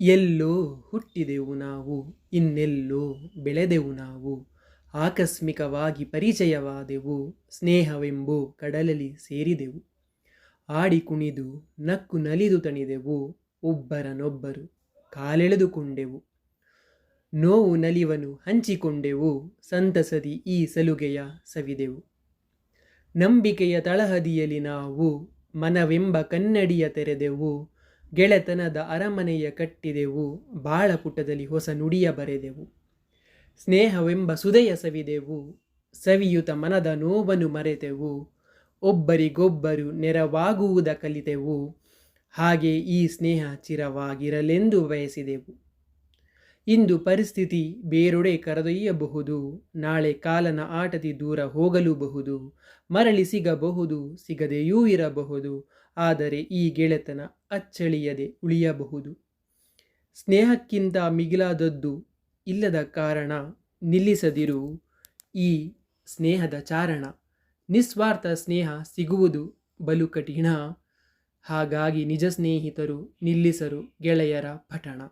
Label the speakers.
Speaker 1: ಎಲ್ಲೋ ಹುಟ್ಟಿದೆವು ನಾವು, ಇನ್ನೆಲ್ಲೋ ಬೆಳೆದೆವು ನಾವು. ಆಕಸ್ಮಿಕವಾಗಿ ಪರಿಚಯವಾದೆವು, ಸ್ನೇಹವೆಂಬು ಕಡಲಲ್ಲಿ ಸೇರಿದೆವು. ಆಡಿ ಕುಣಿದು ನಕ್ಕು ನಲಿದು ತಣಿದೆವು, ಒಬ್ಬರನೊಬ್ಬರು ಕಾಲೆಳೆದುಕೊಂಡೆವು. ನೋವು ನಲಿವನು ಹಂಚಿಕೊಂಡೆವು, ಸಂತಸದಿ ಈ ಸಲುಗೆಯ ಸವಿದೆವು. ನಂಬಿಕೆಯ ತಳಹದಿಯಲ್ಲಿ ನಾವು ಮನವೆಂಬ ಕನ್ನಡಿಯ ತೆರೆದೆವು ಗೆಳೆತನದ ಅರಮನೆಯ ಕಟ್ಟಿದೆವು, ಬಾಳ ಪುಟದಲ್ಲಿ ಹೊಸ ನುಡಿಯ ಬರೆದೆವು. ಸ್ನೇಹವೆಂಬ ಸುದಯ ಸವಿದೆವು, ಸವಿಯುತ ಮನದ ನೋವನ್ನು ಮರೆತೆವು. ಒಬ್ಬರಿಗೊಬ್ಬರು ನೆರವಾಗುವುದ ಕಲಿತೆವು, ಹಾಗೆ ಈ ಸ್ನೇಹ ಚಿರವಾಗಿರಲೆಂದು ಬಯಸಿದೆವು. ಇಂದು ಪರಿಸ್ಥಿತಿ ಬೇರೊಡೆ ಕರೆದೊಯ್ಯಬಹುದು. ನಾಳೆ ಕಾಲನ ಆಟದಿ ದೂರ ಹೋಗಲೂಬಹುದು. ಮರಳಿ ಸಿಗಬಹುದು, ಸಿಗದೆಯೂ ಇರಬಹುದು. ಆದರೆ ಈ ಗೆಳೆತನ ಅಚ್ಚಳಿಯದೆ ಉಳಿಯಬಹುದು. ಸ್ನೇಹಕ್ಕಿಂತ ಮಿಗಿಲಾದದ್ದು ಇಲ್ಲದ ಕಾರಣ ನಿಲ್ಲಿಸದಿರು. ಈ ಸ್ನೇಹದ ಚಾರಣ, ನಿಸ್ವಾರ್ಥ ಸ್ನೇಹ ಸಿಗುವುದು ಬಲು ಕಠಿಣ ಹಾಗಾಗಿ ನಿಜ ಸ್ನೇಹಿತರು ನಿಲ್ಲಿಸರು ಗೆಳೆಯರ ಪಠಣ.